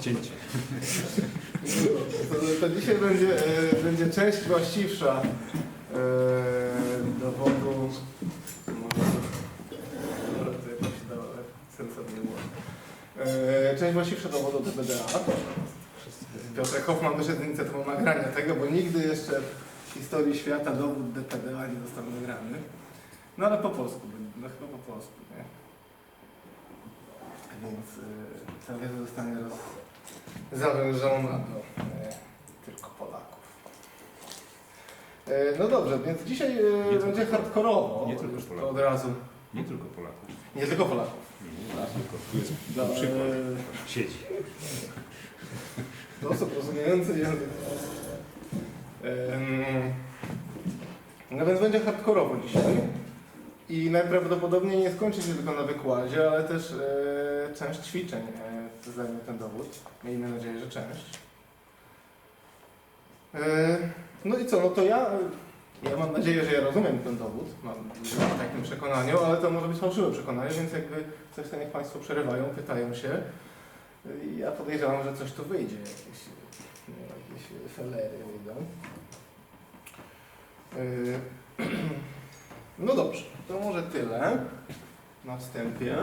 Cięcie. To, to dzisiaj będzie, e, będzie część właściwsza e, dowodu. Może to jakoś dało sensownie było. E, część właściwsza dowodu do BDA. Piotrek Hoffman też jest inicjatywą nagrania tego, bo nigdy jeszcze w historii świata dowód DPDA nie został nagrany. No ale po polsku, no chyba po polsku, nie? Więc y, ta wiedza zostanie roz, zawężona do e, tylko Polaków. E, no dobrze, więc dzisiaj Nie będzie tylko- hardkorowo. nie tylko to Polaków. od razu. Nie tylko Polaków. Nie tylko Polaków. Nie, nie, tylko. Tu jest Dla, przykład. e, Siedzi. Sposób rozumiejący język. Em, No więc będzie hardkorowo dzisiaj. I najprawdopodobniej nie skończy się tylko na wykładzie, ale też e, część ćwiczeń e, zajmie ten dowód. Miejmy nadzieję, że część. E, no i co, no to ja, ja mam nadzieję, że ja rozumiem ten dowód. Mam takim przekonaniu, ale to może być fałszywe przekonanie, więc jakby coś niech Państwo przerywają, pytają się. Ja podejrzewam, że coś tu wyjdzie, jakieś, nie, jakieś felery wyjdą. Yy, No dobrze, to może tyle na wstępie.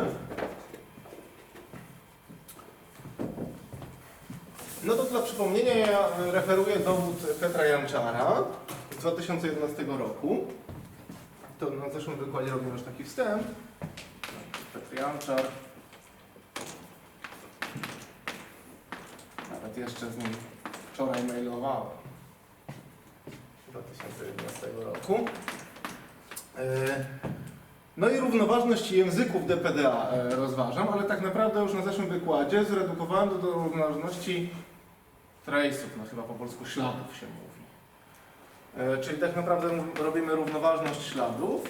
No to dla przypomnienia ja referuję dowód Petra Janczara z 2011 roku. To na zeszłym wykładzie robiłem już taki wstęp. Petr Janczar. Nawet jeszcze z nim wczoraj mailowałem. 2011 roku. E, No i równoważność języków DPDA e, rozważam, ale tak naprawdę już na zeszłym wykładzie zredukowałem to do równoważności trace'ów, no chyba po polsku śladów się mówi. E, Czyli tak naprawdę robimy równoważność śladów.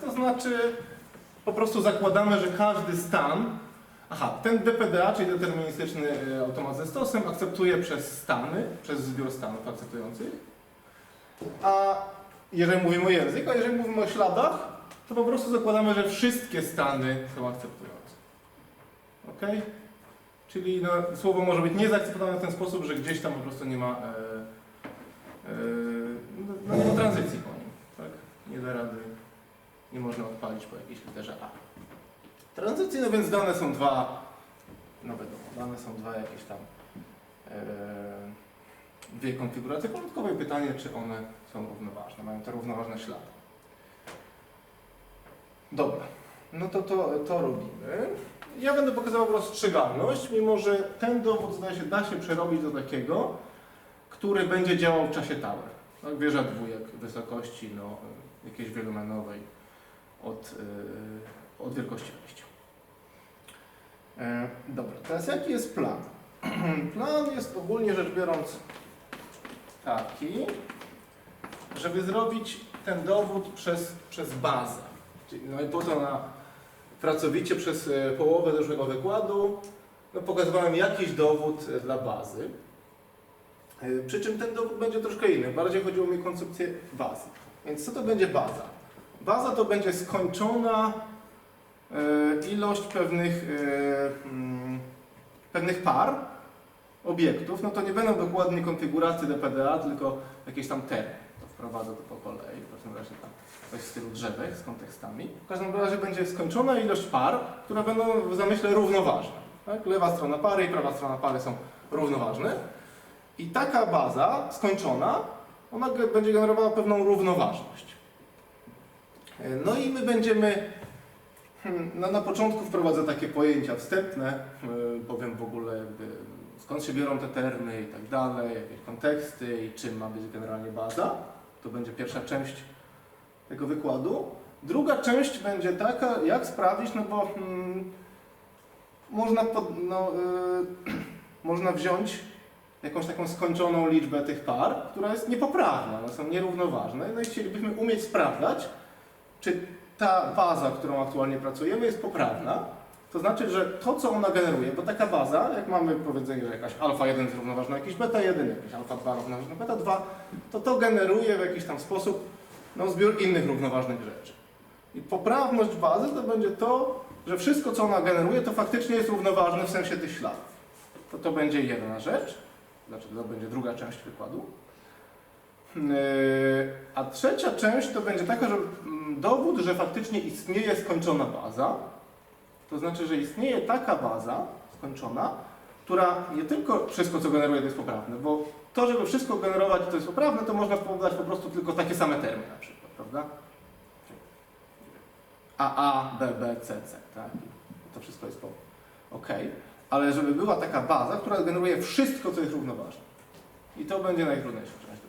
To znaczy, po prostu zakładamy, że każdy stan, aha, ten DPDA, czyli deterministyczny e, automat ze stosem, akceptuje przez stany, przez zbiór stanów akceptujących. A jeżeli mówimy o języku, a jeżeli mówimy o śladach, to po prostu zakładamy, że wszystkie stany są akceptujące. Ok? Czyli no, słowo może być niezaakceptowane w ten sposób, że gdzieś tam po prostu nie ma, e, e, no, no nie ma tranzycji po nim. Tak? Nie da rady nie można odpalić po jakiejś literze A. Tranzycji, no więc dane są dwa, no wiadomo, dane są dwa jakieś tam, e, dwie konfiguracje porządkowe i pytanie, czy one są równoważne, mają te równoważne ślady. Dobra, no to to, to robimy. Ja będę pokazywał rozstrzygalność, mimo że ten dowód zdaje się, da się przerobić do takiego, który będzie działał w czasie tower. Tak, wieża dwójek wysokości no, jakiejś wielomenowej od, yy, od wielkości wejścia. E, dobra, teraz jaki jest plan? plan jest ogólnie rzecz biorąc taki, żeby zrobić ten dowód przez, przez bazę. Czyli, no i po to na pracowicie przez e, połowę zeszłego wykładu no, pokazywałem jakiś dowód e, dla bazy. Przy czym ten dowód będzie troszkę inny. Bardziej chodziło mi o koncepcję bazy. Więc co to będzie baza? Baza to będzie skończona ilość pewnych, e, mm, pewnych par obiektów. No to nie będą dokładnie konfiguracje DPDA, tylko jakieś tam tery. To wprowadzę to po kolei. W każdym razie tam coś w stylu drzewek z kontekstami. W każdym razie będzie skończona ilość par, które będą w zamyśle równoważne. Tak? Lewa strona pary i prawa strona pary są równoważne. I taka baza skończona, ona będzie generowała pewną równoważność. E, No i my będziemy, no na początku wprowadzę takie pojęcia wstępne, e, powiem w ogóle jakby skąd się biorą te termy i tak dalej, jakieś konteksty i czym ma być generalnie baza. To będzie pierwsza część tego wykładu. Druga część będzie taka, jak sprawdzić, no bo hmm, można, pod, no, y, można wziąć jakąś taką skończoną liczbę tych par, która jest niepoprawna, one są nierównoważne, no i chcielibyśmy umieć sprawdzać, czy ta baza, którą aktualnie pracujemy, jest poprawna. To znaczy, że to, co ona generuje, bo taka baza, jak mamy powiedzenie, że jakaś alfa 1 jest równoważna jakiś beta 1, jakiś alfa 2 równoważna beta 2, to to generuje w jakiś tam sposób no, zbiór innych równoważnych rzeczy. I poprawność bazy to będzie to, że wszystko, co ona generuje, to faktycznie jest równoważne w sensie tych śladów. To to będzie jedna rzecz, znaczy to będzie druga część wykładu. Yy, A trzecia część to będzie taka, że dowód, że faktycznie istnieje skończona baza, to znaczy, że istnieje taka baza skończona, która nie tylko wszystko, co generuje, to jest poprawne, bo to, żeby wszystko generować, to jest poprawne, to można podać po prostu tylko takie same termy na przykład, prawda? B, B, C, C, tak? To wszystko jest po OK. Ale żeby była taka baza, która generuje wszystko, co jest równoważne. I to będzie najtrudniejsza część.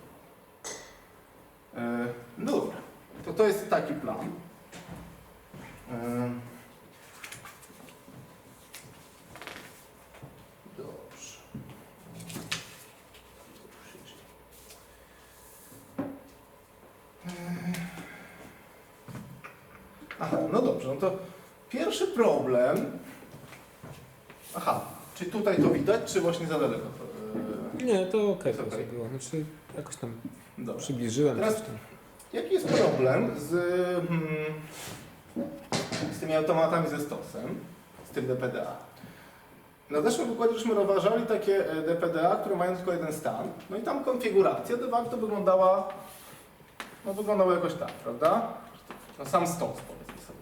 Yy, No dobra, to to jest taki plan. Dobrze. Aha, no dobrze, no to pierwszy problem. Aha, czy tutaj to widać, czy właśnie za daleko? to, Nie, to okej Jest to było. Znaczy, jakoś tam Dobrze. przybliżyłem Teraz- coś tam. Jaki jest problem z, hmm, z tymi automatami ze stosem, z tym DPDA? Na zeszłym wykładzie żeśmy rozważali takie e, DPDA, które mają tylko jeden stan. No i tam konfiguracja de facto wyglądała, no wyglądała jakoś tak, prawda? No sam stos powiedzmy sobie.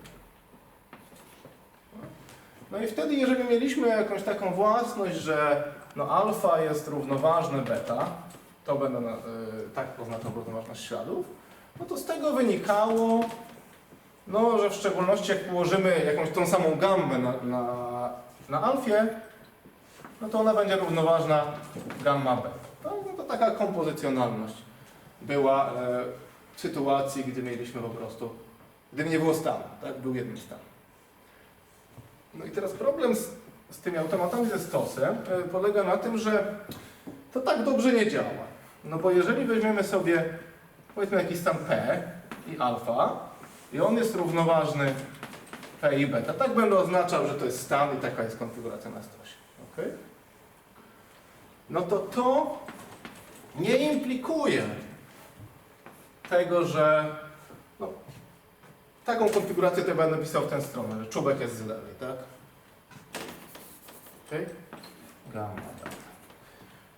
No i wtedy, jeżeli mieliśmy jakąś taką własność, że no alfa jest równoważne beta, to będę na, y, tak oznaczał równoważność śladów, no to z tego wynikało, no, że w szczególności jak położymy jakąś tą samą gammę na, na, na alfie, no to ona będzie równoważna gamma. Tak? No to taka kompozycjonalność była e, w sytuacji, gdy mieliśmy po prostu, gdy nie było stanu, tak? Był jeden stan. No i teraz problem z, z tymi automatami ze stosem e, polega na tym, że to tak dobrze nie działa. No bo jeżeli weźmiemy sobie powiedzmy jakiś stan P i alfa i on jest równoważny P i beta, tak będę oznaczał, że to jest stan i taka jest konfiguracja na stosie. ok? No to to nie implikuje tego, że no, taką konfigurację to będę pisał w tę stronę, że czubek jest z lewej, tak? Ok? Gamma.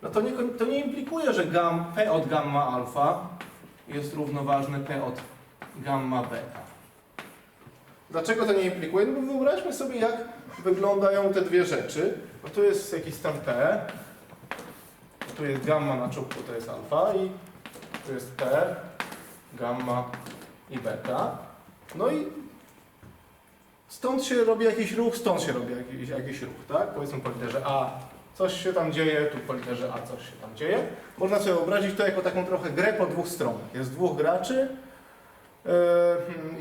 No to nie, to nie implikuje, że gam, P od gamma alfa jest równoważny P od gamma beta. Dlaczego to nie implikuje? No bo wyobraźmy sobie, jak wyglądają te dwie rzeczy. No tu jest jakiś stan P, tu jest gamma na czubku, to jest alfa i tu jest P, gamma i beta. No i stąd się robi jakiś ruch, stąd się robi jakiś, jakiś ruch, tak? Powiedzmy po literze A coś się tam dzieje, tu po literze A coś się tam dzieje. Można sobie wyobrazić to jako taką trochę grę po dwóch stronach. Jest dwóch graczy yy,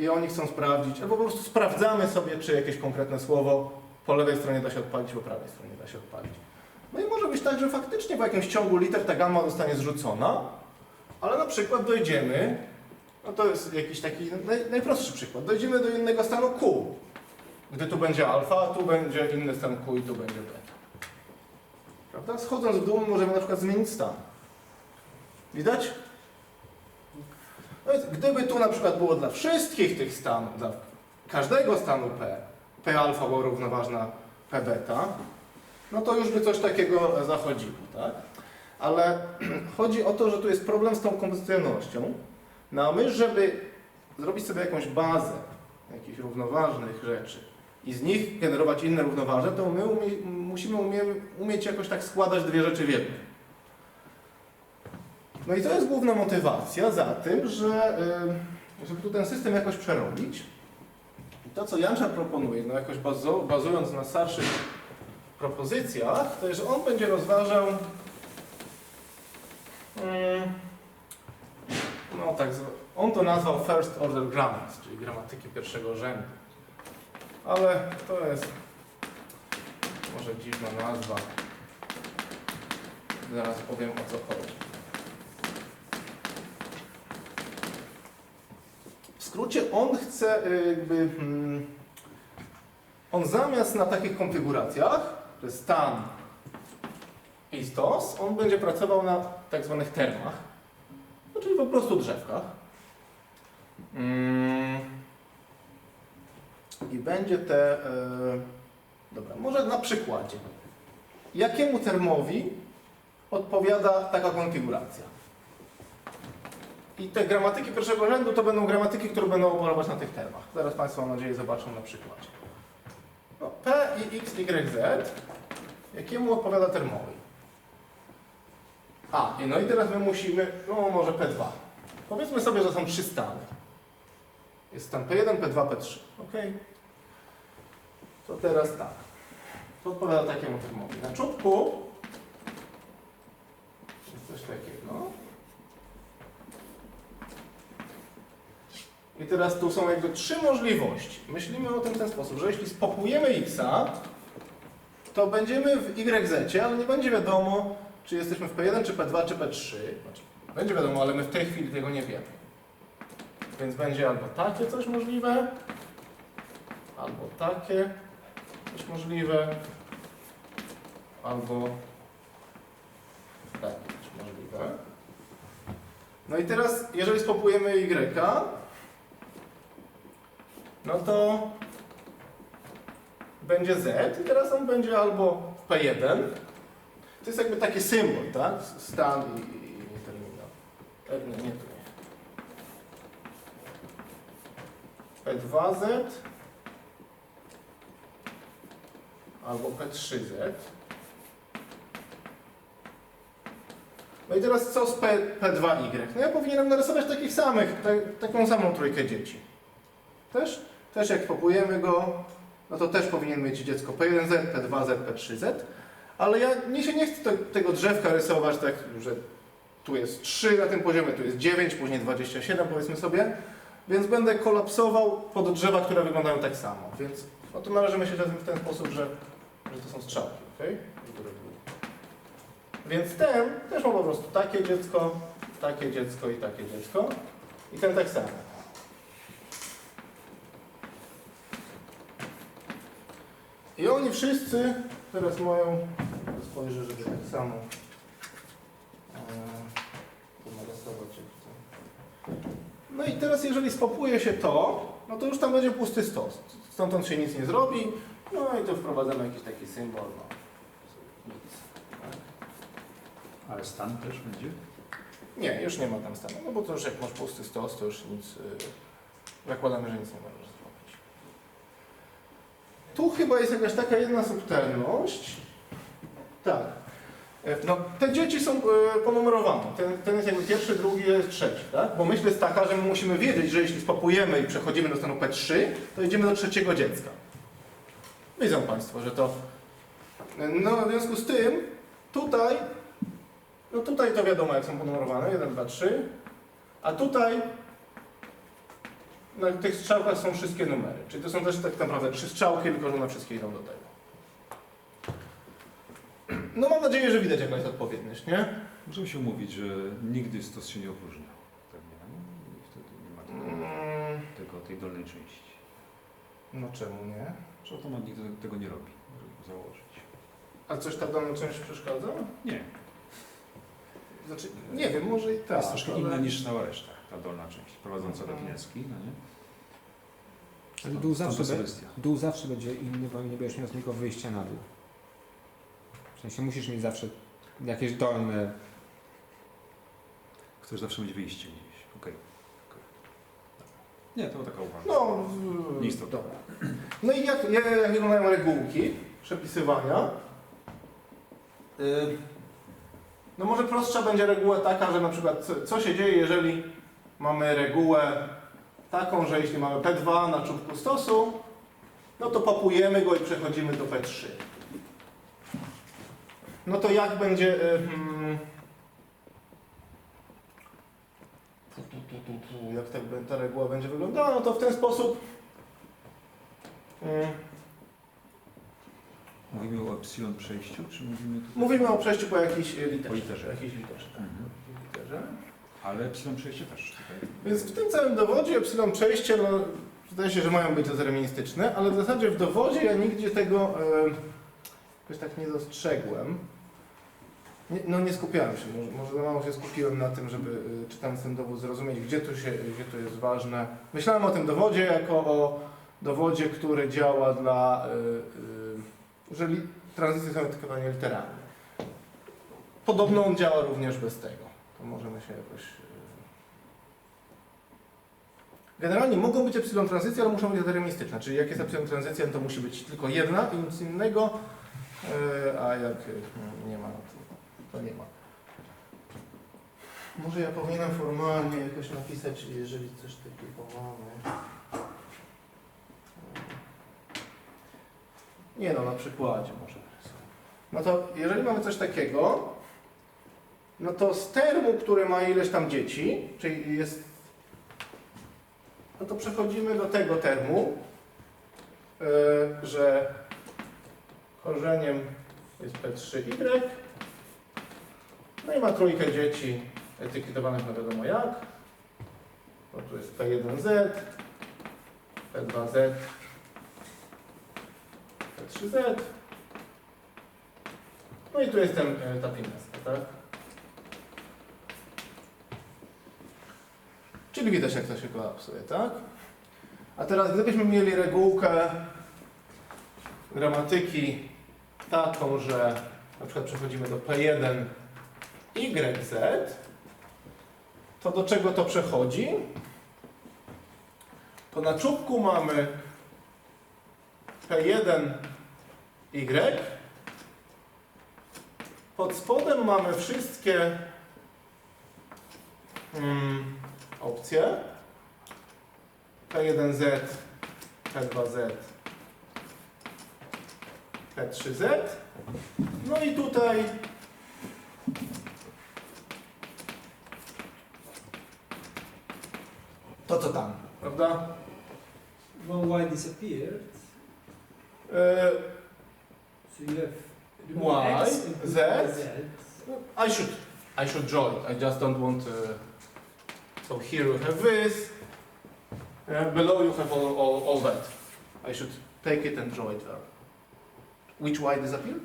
i oni chcą sprawdzić, albo po prostu sprawdzamy sobie, czy jakieś konkretne słowo po lewej stronie da się odpalić, po prawej stronie da się odpalić. No i może być tak, że faktycznie w jakimś ciągu liter ta gamma zostanie zrzucona, ale na przykład dojdziemy, no to jest jakiś taki naj, najprostszy przykład, dojdziemy do innego stanu Q, gdy tu będzie alfa, tu będzie inny stan Q i tu będzie beta. Prawda? Schodząc w dół możemy na przykład zmienić stan. Widać? No więc gdyby tu na przykład było dla wszystkich tych stanów, dla każdego stanu P, P alfa była równoważna P beta, no to już by coś takiego zachodziło, tak? Ale chodzi o to, że tu jest problem z tą kompozycjonalnością. No a my, żeby zrobić sobie jakąś bazę jakichś równoważnych rzeczy i z nich generować inne równoważne, to my umie, musimy umie, umieć jakoś tak składać dwie rzeczy w jednej. No i to jest główna motywacja za tym, że y, żeby tu ten system jakoś przerobić. I to, co Janczar proponuje, no jakoś bazując na starszych propozycjach, to jest, że on będzie rozważał mm, no tak, on to nazwał first order grammars, czyli gramatyki pierwszego rzędu. Ale to jest może dziwna nazwa. Zaraz powiem o co chodzi. W skrócie on chce y, jakby mm, on zamiast na takich konfiguracjach, to jest stan i stos, on będzie pracował na tak zwanych termach, czyli po prostu drzewkach. Mm. I będzie te. e, Dobra, może na przykładzie. Jakiemu termowi odpowiada taka konfiguracja? I te gramatyki pierwszego rzędu to będą gramatyki, które będą operować na tych termach. Zaraz Państwo mam nadzieję zobaczą na przykładzie. No, P i X, Y, Z. Jakiemu odpowiada termowi? A, no i teraz my musimy, no może P2. Powiedzmy sobie, że są trzy stany. Jest stan P1, P2, P3. Ok? To teraz tak. To odpowiada takiemu termowi. Na czubku jest coś takiego. I teraz tu są jakby trzy możliwości. Myślimy o tym w ten sposób, że jeśli spopujemy x, to będziemy w YZ, ale nie będzie wiadomo, czy jesteśmy w P1, czy P2, czy P3. Znaczy, będzie wiadomo, ale my w tej chwili tego nie wiemy. Więc będzie albo takie coś możliwe, albo takie coś możliwe, albo takie coś możliwe. No i teraz, jeżeli spopujemy Y, no to będzie Z i teraz on będzie albo w P1. To jest jakby taki symbol, tak? Stan i, i, i terminal. E, Nie, nie, tu nie. P2Z albo P3Z. No i teraz co z P, P2Y? No ja powinienem narysować takich samych, tak, taką samą trójkę dzieci. Też? Też jak popujemy go, no to też powinien mieć dziecko P1Z, P2Z, P3Z, ale ja nie się nie chcę te, tego drzewka rysować tak, że tu jest 3 na tym poziomie, tu jest 9, później 27 powiedzmy sobie, więc będę kolapsował pod drzewa, które wyglądają tak samo, więc no to należy myśleć o tym w ten sposób, że, że to są strzałki, ok? Więc ten też ma po prostu takie dziecko, takie dziecko i takie dziecko i ten tak samo. I oni wszyscy teraz mają, spojrzę, żeby tak samo e, narysować chcę. No i teraz jeżeli spopuje się to, no to już tam będzie pusty stos. Stamtąd się nic nie zrobi, no i tu wprowadzamy jakiś taki symbol, no nic. Tak. Ale stan też będzie? Nie, już nie ma tam stanu, no bo to już jak masz pusty stos, to już nic, yy, zakładamy, że nic nie możesz zrobić. Tu chyba jest jakaś taka jedna subtelność. Tak. E, No, te dzieci są e, ponumerowane. Ten, ten jest jakby pierwszy, drugi jest trzeci, tak? Bo myśl jest taka, że my musimy wiedzieć, że jeśli spopujemy i przechodzimy do stanu P3, to idziemy do trzeciego dziecka. Widzą Państwo, że to... No, w związku z tym, tutaj no tutaj to wiadomo, jak są ponumerowane, 1, 2, 3. A tutaj na tych strzałkach są wszystkie numery. Czyli to są też tak naprawdę trzy strzałki, tylko że one wszystkie idą do tego. No mam nadzieję, że widać jaka jest odpowiedność, nie? Możemy się umówić, że nigdy stos się nie opróżnia. Tak nie? No i wtedy nie ma tego, Mm, tego, tej dolnej części. No czemu nie? Że automat nigdy tego nie robi, żeby go założyć. A coś ta dolna część przeszkadza? Nie, Znaczy, nie wiem, może i tak. jest troszkę ale- inna niż cała reszta, ta dolna część, prowadząca do Mhm. pineski, no nie? Ale dół Stąd zawsze, be, sugestia. dół zawsze będzie inny, bo nie będziesz miał tylko wyjścia na dół. W sensie musisz mieć zawsze jakieś dolne... Chcesz zawsze mieć wyjście gdzieś. Okej. Nie, to taka uwaga. No, w- Nieistotne. dobra. No i jak, jak, jak wyglądają regułki przepisywania? Y, No może prostsza będzie reguła taka, że na przykład co, co się dzieje, jeżeli mamy regułę taką, że jeśli mamy P2 na czubku stosu, no to popujemy go i przechodzimy do P3. No to jak będzie... y, hmm, jak tak, ta reguła będzie wyglądała, no to w ten sposób y, Mówimy o epsilon przejściu, czy mówimy tu... Mówimy o przejściu po jakiejś y, literze. Po literze. Jakiejś literze, tak. Mhm. Literze. Ale epsilon przejście też tutaj. Więc w tym całym dowodzie epsilon przejście, no, zdaje się, że mają być deterministyczne, ale w zasadzie w dowodzie ja nigdzie tego e, jakoś tak nie dostrzegłem. Nie, no nie skupiałem się, może, może za mało się skupiłem na tym, żeby y, czytając ten dowód zrozumieć, gdzie tu, się, gdzie tu jest ważne. Myślałem o tym dowodzie jako o dowodzie, który działa dla, y, y, jeżeli tranzycje są etykietowane literalnie. Podobno on działa również bez tego. To możemy się jakoś... y, Generalnie mogą być epsilon tranzycje, ale muszą być deterministyczne. Czyli jak jest epsilon tranzycja, to musi być tylko jedna i nic innego, y, a jak nie ma, to, to nie ma. Może ja powinienem formalnie jakoś napisać, jeżeli coś takiego mamy. Nie no, na przykładzie może. No to jeżeli mamy coś takiego, no to z termu, który ma ileś tam dzieci, czyli jest, no to przechodzimy do tego termu, yy, że korzeniem jest P3Y, no i ma trójkę dzieci etykietowanych no wiadomo jak. No tu jest P1Z, P2Z, P3Z. No i tu jest ten, e, ta pineska, tak? Czyli widać jak to się kolapsuje, tak? A teraz gdybyśmy mieli regułkę gramatyki taką, że na przykład przechodzimy do P1 YZ, to do czego to przechodzi? To na czubku mamy P1Y, pod spodem mamy wszystkie mm, opcje P1Z, P2Z, P3Z. No i tutaj to co tam, prawda? When y disappeared, E, so you have Y, X and put Z. Z. I should I should draw it. I just don't want to. So here you have this. Uh, below you have all, all, all that. I should take it and draw it there. Which Y disappeared?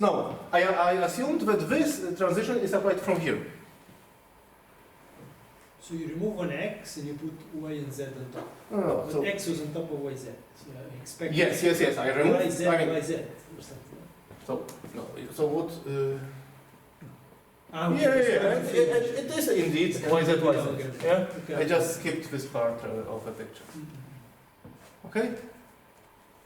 No, I, I assumed that this transition is applied from here. So you remove one X and you put Y and Z on top. No, no, But so X was on top of YZ. So I expect yes, yes, yes. I removed. YZ, I mean, YZ or something. so no. So what? Uh, Ah, yeah, yeah, okay, yeah. so It, it, it is indeed It's YZ, okay, YZ. okay. Yeah. Okay. I just skipped this part uh, of the picture. Mhm. Okay.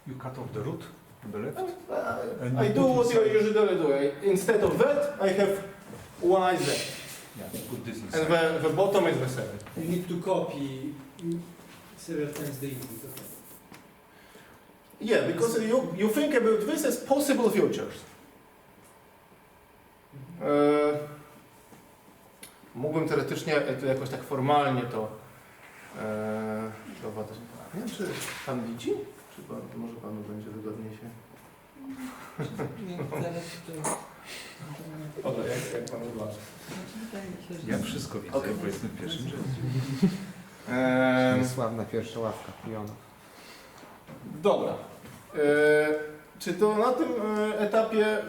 You cut off the root on the left. Uh, And I you do put what you inside. usually do. I, instead of that, I have YZ. Yeah, put this And the, the bottom is the same. You need to copy several times the input. Okay. Yeah, because you, you think about this as possible futures. Mhm. E, mógłbym teoretycznie e, to jakoś tak formalnie to e, prowadzać. Nie wiem, czy pan widzi? Czy pan, może panu będzie wygodniej się... Nie, zaraz to... O, jak, jak pan uważa? Wydaje mi się, że... Ja wszystko widzę, Okej. bo jestem w pierwszym rzędzie. Ehm, Sławna pierwsza ławka pionów. Dobra. E, czy to na tym e, etapie e,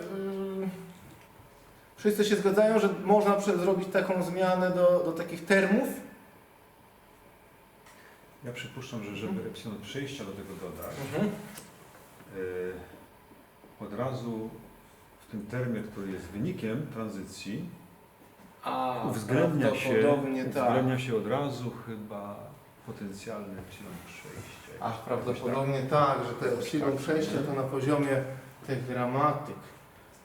wszyscy się zgadzają, że można zrobić taką zmianę do, do takich termów? Ja przypuszczam, że żeby epsilon przejścia do tego dodać, Mhm. e, od razu w tym termie, który jest wynikiem tranzycji, A, uwzględnia się, tak. uwzględnia się od razu chyba potencjalny epsilon przejścia. Ach, prawdopodobnie tak, że te epsilon przejścia to na poziomie tych gramatyk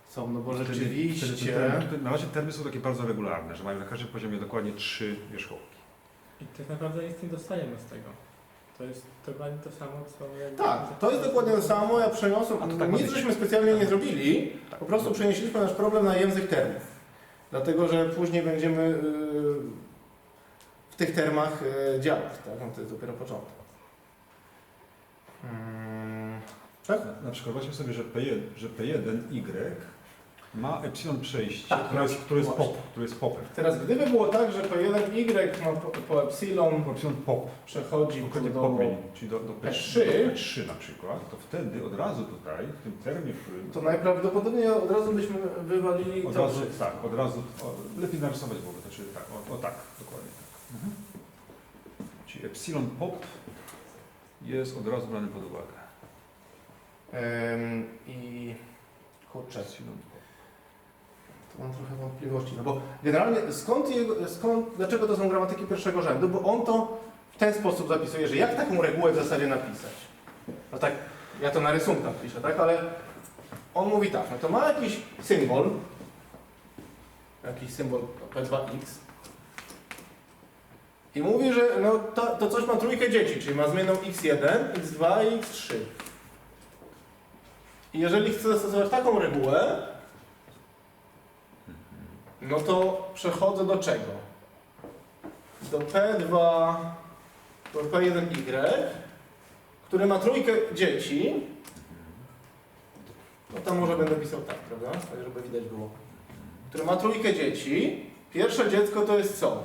są, no bo Wtedy- rzeczywiście... wtedy te termy- te- Na razie termy są takie bardzo regularne, że mają na każdym poziomie dokładnie trzy wierzchołki. I tak naprawdę nic nie dostajemy z tego. To jest dokładnie to samo, co jakby... Tak, to jest dokładnie to samo, ja przeniosłem, A to tak ma nic być. żeśmy specjalnie nie zrobili, po prostu przenieśliśmy nasz problem na język termów. Dlatego, że później będziemy y, w tych termach y, działać, tak? No to jest dopiero początek. Mm, tak? Na, przykład weźmy sobie, że P1, że P1 Y ma epsilon przejście, Tak, które jest, które jest pop, które jest popem. Teraz gdyby było tak, że P1Y ma po, po epsilon Epsilon pop, przechodzi do... popień, czyli do, do P3, P3. do P3 na przykład, to wtedy od razu tutaj, w tym termie, w którym To najprawdopodobniej od razu byśmy wywalili od razu, tak, od razu, o, lepiej narysować w ogóle, znaczy tak, o, o tak, dokładnie tak. Mhm. Czyli epsilon pop jest od razu brany pod uwagę. Ym, I kurczę, Epsilon mam trochę wątpliwości, no bo generalnie skąd, jego, skąd, dlaczego to są gramatyki pierwszego rzędu? Bo on to w ten sposób zapisuje, że jak taką regułę w zasadzie napisać? No tak, ja to na rysunkach piszę, tak, ale on mówi tak, no to ma jakiś symbol, jakiś symbol P2X i mówi, że no to, to coś ma trójkę dzieci, czyli ma zmienną x1, x2 i x3. I jeżeli chcę zastosować taką regułę, no to przechodzę do czego? Do P2, do P1Y, który ma trójkę dzieci. No tam może będę pisał tak, prawda? Tak, żeby widać było. Który ma trójkę dzieci. Pierwsze dziecko to jest co?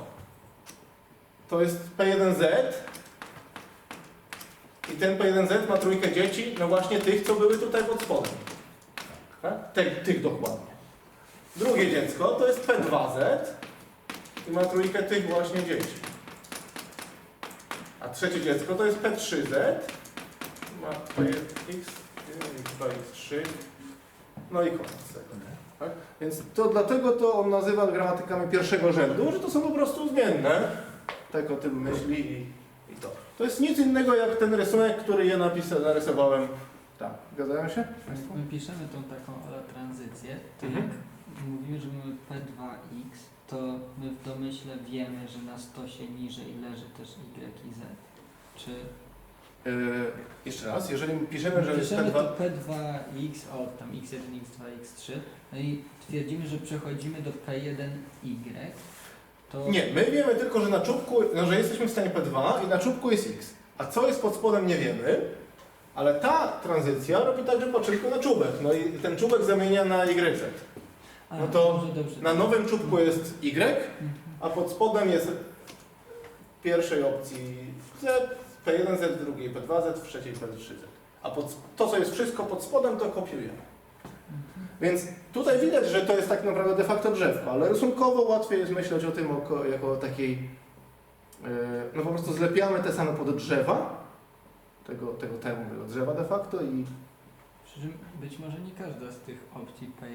To jest P1Z. I ten P1Z ma trójkę dzieci, no właśnie tych, co były tutaj pod spodem. Tak? Te, tych dokładnie. Drugie dziecko to jest P2Z i ma trójkę tych właśnie dzieci. A trzecie dziecko to jest P3Z ma X, X2, X3 no i koniec tego. Tak? Więc to dlatego to on nazywa gramatykami pierwszego rzędu, że to są po prostu zmienne. Tak o tym myśli i, i to. To jest nic innego jak ten rysunek, który ja napisa, narysowałem. Tak, zgadzają się? Państwo? My piszemy tą taką ale tranzycję, to Mhm. Mówimy, że mamy P2X, to my w domyśle wiemy, że na stosie niżej leży też Y i Z. Czy Yy, jeszcze raz, jeżeli piszemy, że jest piszemy P2, to P2X, o tam X1, X2, X3, no i twierdzimy, że przechodzimy do P1Y, to Nie, my wiemy tylko, że na czubku, no, że jesteśmy w stanie P2 i na czubku jest X. A co jest pod spodem nie wiemy, ale ta tranzycja robi tak, że poczynku na czubek. No i ten czubek zamienia na YZ. No to. Na nowym czubku jest Y, a pod spodem jest w pierwszej opcji Z, P1Z, w drugiej P2Z, w trzeciej P3Z. A pod, to, co jest wszystko pod spodem, to kopiujemy. Mhm. Więc tutaj widać, że to jest tak naprawdę de facto drzewko, ale rysunkowo łatwiej jest myśleć o tym jako, jako takiej, yy, no po prostu zlepiamy te same pod drzewa, tego, tego tego drzewa de facto i Przy czym być może nie każda z tych opcji P1